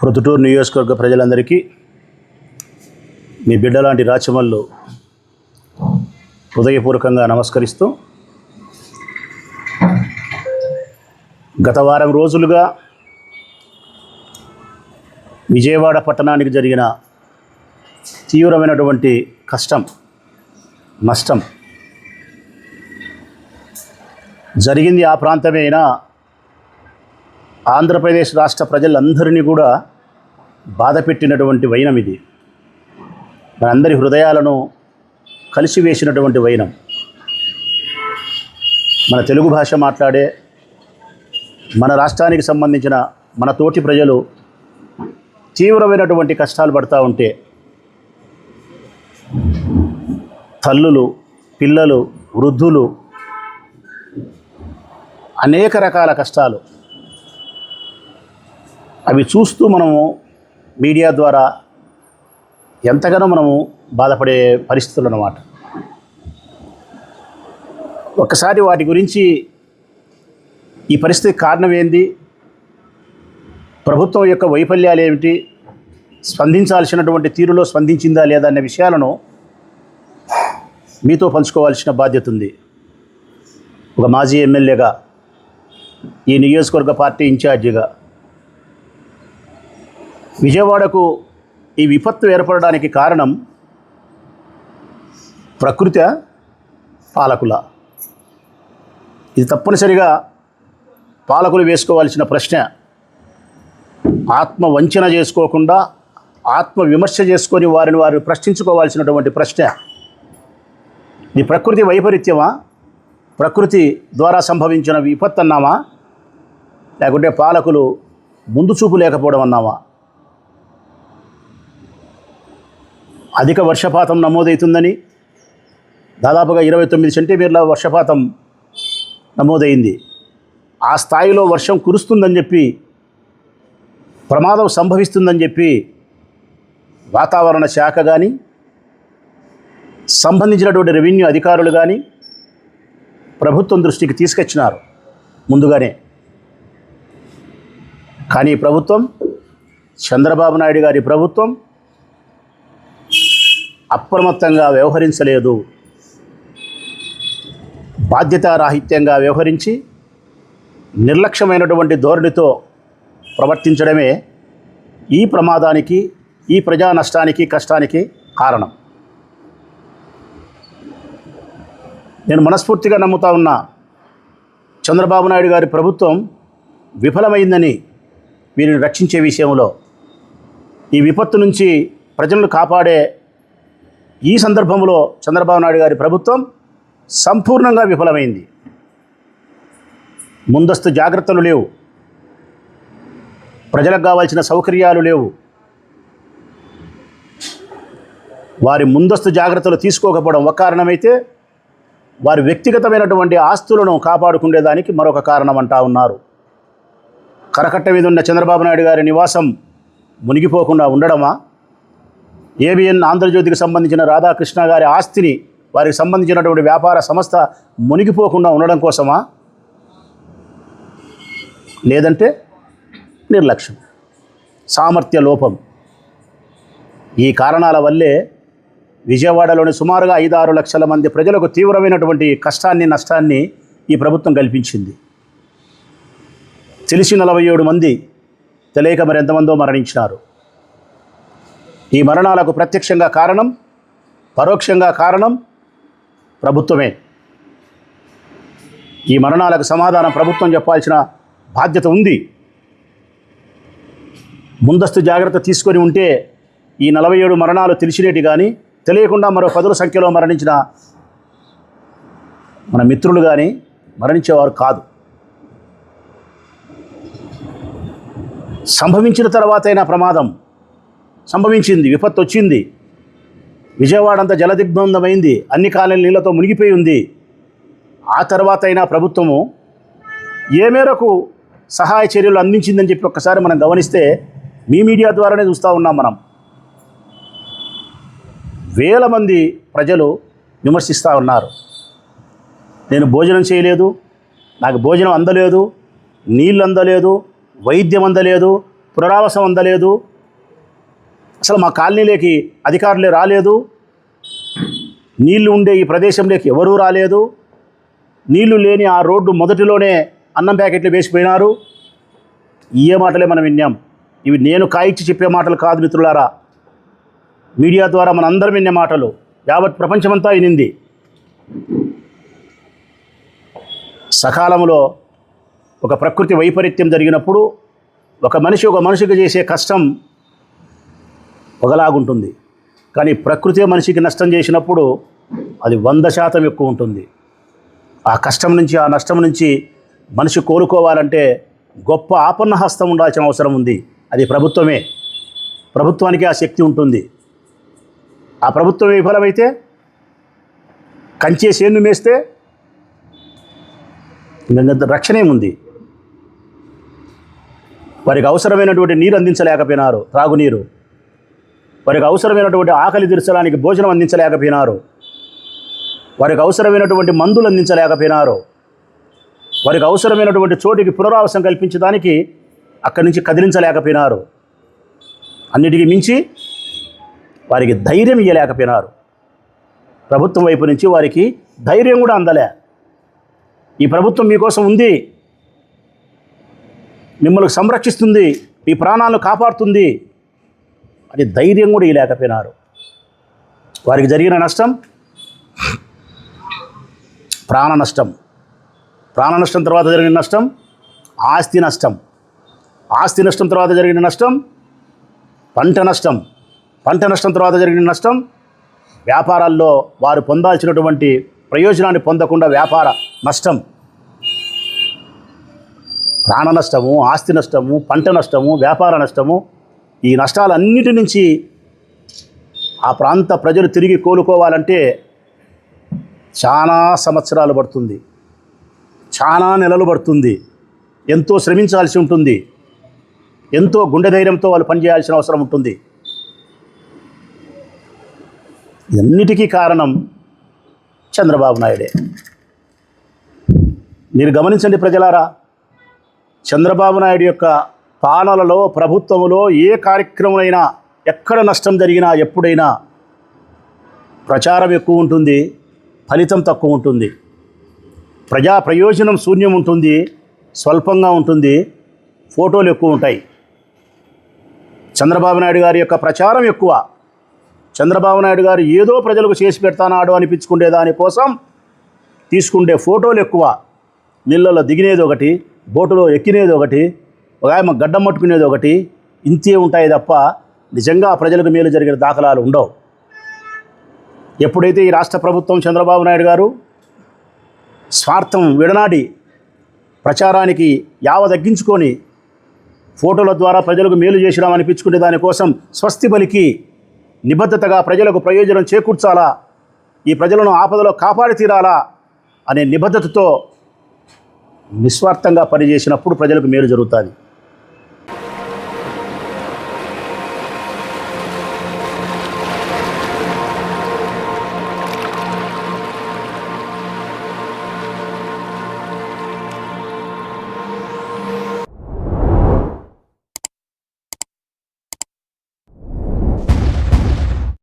ప్రొద్దుటూరు నియోజకవర్గ ప్రజలందరికీ మీ బిడ్డలాంటి రాచమల్లు హృదయపూర్వకంగా నమస్కరిస్తూ గత వారం రోజులుగా విజయవాడ పట్టణానికి జరిగిన తీవ్రమైనటువంటి కష్టం నష్టం జరిగింది ఆ ప్రాంతమే అయినా ఆంధ్రప్రదేశ్ రాష్ట్ర ప్రజలందరినీ కూడా బాధ పెట్టినటువంటి వైనం ఇది. మనందరి హృదయాలను కలిసివేసినటువంటి వైనం. మన తెలుగు భాష మాట్లాడే మన రాష్ట్రానికి సంబంధించిన మన తోటి ప్రజలు తీవ్రమైనటువంటి కష్టాలు పడతా ఉంటే తల్లులు పిల్లలు వృద్ధులు అనేక రకాల కష్టాలు. అవి చూస్తూ మనము మీడియా ద్వారా ఎంతగానో మనము బాధపడే పరిస్థితులు అన్నమాట. ఒక్కసారి వాటి గురించి ఈ పరిస్థితి కారణం ఏంది? ప్రభుత్వం యొక్క వైఫల్యాలు ఏమిటి? స్పందించాల్సినటువంటి తీరులో స్పందించిందా లేదా అనే విషయాలను మీతో పంచుకోవాల్సిన బాధ్యత ఉంది. ఒక మాజీ ఎమ్మెల్యేగా ఈ నియోజకవర్గ పార్టీ ఇన్ఛార్జిగా విజయవాడకు ఈ విపత్తు ఏర్పడడానికి కారణం ప్రకృతి పాలకుల. ఇది తప్పనిసరిగా పాలకులు వేసుకోవాల్సిన ప్రశ్న. ఆత్మ వంచన చేసుకోకుండా ఆత్మ విమర్శ చేసుకొని వారిని వారు ప్రశ్నించుకోవాల్సినటువంటి ప్రశ్న. ఇది ప్రకృతి వైపరీత్యమా? ప్రకృతి ద్వారా సంభవించిన విపత్తు అన్నామా లేకుంటే పాలకులు ముందు చూపు లేకపోవడం అన్నామా? అధిక వర్షపాతం నమోదవుతుందని దాదాపుగా ఇరవై తొమ్మిది సెంటీమీటర్ల వర్షపాతం నమోదైంది. ఆ స్థాయిలో వర్షం కురుస్తుందని చెప్పి ప్రమాదం సంభవిస్తుందని చెప్పి వాతావరణ శాఖ కానీ సంబంధించినటువంటి రెవెన్యూ అధికారులు కానీ ప్రభుత్వం దృష్టికి తీసుకొచ్చినారు ముందుగానే. కానీ ప్రభుత్వం చంద్రబాబు నాయుడు గారి ప్రభుత్వం అప్రమత్తంగా వ్యవహరించలేదు. బాధ్యతారాహిత్యంగా వ్యవహరించి నిర్లక్ష్యమైనటువంటి ధోరణితో ప్రవర్తించడమే ఈ ప్రమాదానికి ఈ ప్రజా నష్టానికి కష్టానికి కారణం. నేను మనస్ఫూర్తిగా నమ్ముతా ఉన్న చంద్రబాబు నాయుడు గారి ప్రభుత్వం విఫలమైందని వీరిని రక్షించే విషయంలో ఈ విపత్తు నుంచి ప్రజలను కాపాడే ఈ సందర్భంలో చంద్రబాబు నాయుడు గారి ప్రభుత్వం సంపూర్ణంగా విఫలమైంది. ముందస్తు జాగ్రత్తలు లేవు. ప్రజలకు కావాల్సిన సౌకర్యాలు లేవు. వారి ముందస్తు జాగ్రత్తలు తీసుకోకపోవడం ఒక కారణమైతే వారి వ్యక్తిగతమైనటువంటి ఆస్తులను కాపాడుకునేదానికి మరొక కారణం అంటా ఉన్నారు. కరకట్ట మీద ఉన్న చంద్రబాబు నాయుడు గారి నివాసం మునిగిపోకుండా ఉండడమా? ఏబిఎన్ ఆంధ్రజ్యోతికి సంబంధించిన రాధాకృష్ణ గారి ఆస్తిని వారికి సంబంధించినటువంటి వ్యాపార సంస్థ మునిగిపోకుండా ఉండడం కోసమా? లేదంటే నిర్లక్ష్యం. సామర్థ్య లోపం. ఈ కారణాల వల్లే విజయవాడలోని సుమారుగా ఐదు ఆరు లక్షల మంది ప్రజలకు తీవ్రమైనటువంటి కష్టాన్ని నష్టాన్ని ఈ ప్రభుత్వం కల్పించింది. తెలిసి నలభై ఏడు మంది తెలియక మరి ఎంతమందో మరణించినారు. ఈ మరణాలకు ప్రత్యక్షంగా కారణం పరోక్షంగా కారణం ప్రభుత్వమే. ఈ మరణాలకు సమాధానం ప్రభుత్వం చెప్పాల్సిన బాధ్యత ఉంది. ముందస్తు జాగ్రత్త తీసుకొని ఉంటే ఈ నలభై ఏడు మరణాలు తెలిసినేటి కానీ తెలియకుండా మరో పదుల సంఖ్యలో మరణించిన మన మిత్రులు కానీ మరణించేవారు కాదు. సంభవించిన తర్వాతైనా ప్రమాదం. సంభవించింది విపత్తు వచ్చింది విజయవాడ అంతా జలదిగ్బంధమైంది అన్ని కాలం నీళ్ళతో మునిగిపోయి ఉంది. ఆ తర్వాత అయినా ప్రభుత్వము ఏ మేరకు సహాయ చర్యలు అందించిందని చెప్పి ఒక్కసారి మనం గమనిస్తే మీ మీడియా ద్వారానే చూస్తూ ఉన్నాం మనం. వేల మంది ప్రజలు విమర్శిస్తూ ఉన్నారు. నేను భోజనం చేయలేదు నాకు భోజనం అందలేదు నీళ్ళు అందలేదు వైద్యం అందలేదు పునరావాసం అందలేదు అసలు మా కాలనీలోకి అధికారులే రాలేదు. నీళ్ళు ఉండే ఈ ప్రదేశంలోకి ఎవరూ రాలేదు. నీళ్ళు లేని ఆ రోడ్డు మొదటిలోనే అన్నం ప్యాకెట్లు వేసిపోయినారు. ఇయే మాటలే మనం విన్నాం. ఇవి నేను కాయిచ్చి చెప్పే మాటలు కాదు మిత్రులారా. మీడియా ద్వారా మనందరం విన్న మాటలు. యావత్ ప్రపంచమంతా వినింది. సకాలంలో ఒక ప్రకృతి వైపరీత్యం జరిగినప్పుడు ఒక మనిషి ఒక మనిషికి చేసే కష్టం ఒకలాగుంటుంది కానీ ప్రకృతి మనిషికి నష్టం చేసినప్పుడు అది వంద శాతం ఎక్కువ ఉంటుంది. ఆ కష్టం నుంచి ఆ నష్టం నుంచి మనిషి కోలుకోవాలంటే గొప్ప ఆపన్న హస్తం ఉండాల్సిన అవసరం ఉంది. అది ప్రభుత్వమే. ప్రభుత్వానికి ఆ శక్తి ఉంటుంది. ఆ ప్రభుత్వం విఫలమైతే కంచే సేను మేస్తే రక్షణేముంది రక్షణ వారికి అవసరమైనటువంటి నీరు అందించలేకపోయినారు త్రాగునీరు. వారికి అవసరమైనటువంటి ఆకలి తీర్చడానికి భోజనం అందించలేకపోయినారు. వారికి అవసరమైనటువంటి మందులు అందించలేకపోయినారు. వారికి అవసరమైనటువంటి చోటికి పునరావాసం కల్పించడానికి అక్కడి నుంచి కదిలించలేకపోయినారు. అన్నిటికీ మించి వారికి ధైర్యం ఇవ్వలేకపోయినారు ప్రభుత్వం వైపు నుంచి వారికి ధైర్యం కూడా అందలే. ఈ ప్రభుత్వం మీకోసం ఉంది. మిమ్మల్ని సంరక్షిస్తుంది. మీ ప్రాణాలను కాపాడుతుంది. అని ధైర్యం కూడా ఇవ్వలేకపోయినారు వారికి జరిగిన నష్టం? ప్రాణ నష్టం. ప్రాణ నష్టం తర్వాత జరిగిన నష్టం? ఆస్తి నష్టం. ఆస్తి నష్టం తర్వాత జరిగిన నష్టం? పంట నష్టం. పంట నష్టం తర్వాత జరిగిన నష్టం? వ్యాపారాల్లో వారు పొందాల్సినటువంటి ప్రయోజనాన్ని పొందకుండా వ్యాపార నష్టం. ప్రాణ నష్టము ఆస్తి నష్టము పంట నష్టము వ్యాపార నష్టము ఈ నష్టాలన్నిటి నుంచి ఆ ప్రాంత ప్రజలు తిరిగి కోలుకోవాలంటే చాలా సంవత్సరాలు పడుతుంది. చాలా నెలలు పడుతుంది. ఎంతో శ్రమించాల్సి ఉంటుంది. ఎంతో గుండె ధైర్యంతో వాళ్ళు పనిచేయాల్సిన అవసరం ఉంటుంది. ఇవన్నిటికీ కారణం చంద్రబాబు నాయుడే. మీరు గమనించండి ప్రజలారా చంద్రబాబు నాయుడు యొక్క పాలనలో ప్రభుత్వంలో ఏ కార్యక్రమమైనా ఎక్కడ నష్టం జరిగినా ఎప్పుడైనా ప్రచారం ఎక్కువ ఉంటుంది ఫలితం తక్కువ ఉంటుంది. ప్రజా ప్రయోజనం శూన్యం ఉంటుంది స్వల్పంగా ఉంటుంది ఫోటోలు ఎక్కువ ఉంటాయి. చంద్రబాబు నాయుడు గారి యొక్క ప్రచారం ఎక్కువ. చంద్రబాబు నాయుడు గారు ఏదో ప్రజలకు చేసి పెడతానాడు అనిపించుకునే దానికోసం తీసుకుండే ఫోటోలు ఎక్కువ. నీళ్ళలో దిగినేది ఒకటి బోటులో ఎక్కినేది ఒకటి ఒక ఆమె గడ్డం పట్టుకునేది ఒకటి ఇంతే ఉంటాయి తప్ప నిజంగా ప్రజలకు మేలు జరిగిన దాఖలాలు ఉండవు. ఎప్పుడైతే ఈ రాష్ట్ర ప్రభుత్వం చంద్రబాబు నాయుడు గారు స్వార్థం విడనాడి ప్రచారానికి యావ తగ్గించుకొని ఫోటోల ద్వారా ప్రజలకు మేలు చేసినాం అనిపించుకునే దానికోసం స్వస్తి బలికి నిబద్ధతగా ప్రజలకు ప్రయోజనం చేకూర్చాలా? ఈ ప్రజలను ఆపదలో కాపాడి తీరాలా? అనే నిబద్ధతతో నిస్వార్థంగా పనిచేసినప్పుడు ప్రజలకు మేలు జరుగుతుంది.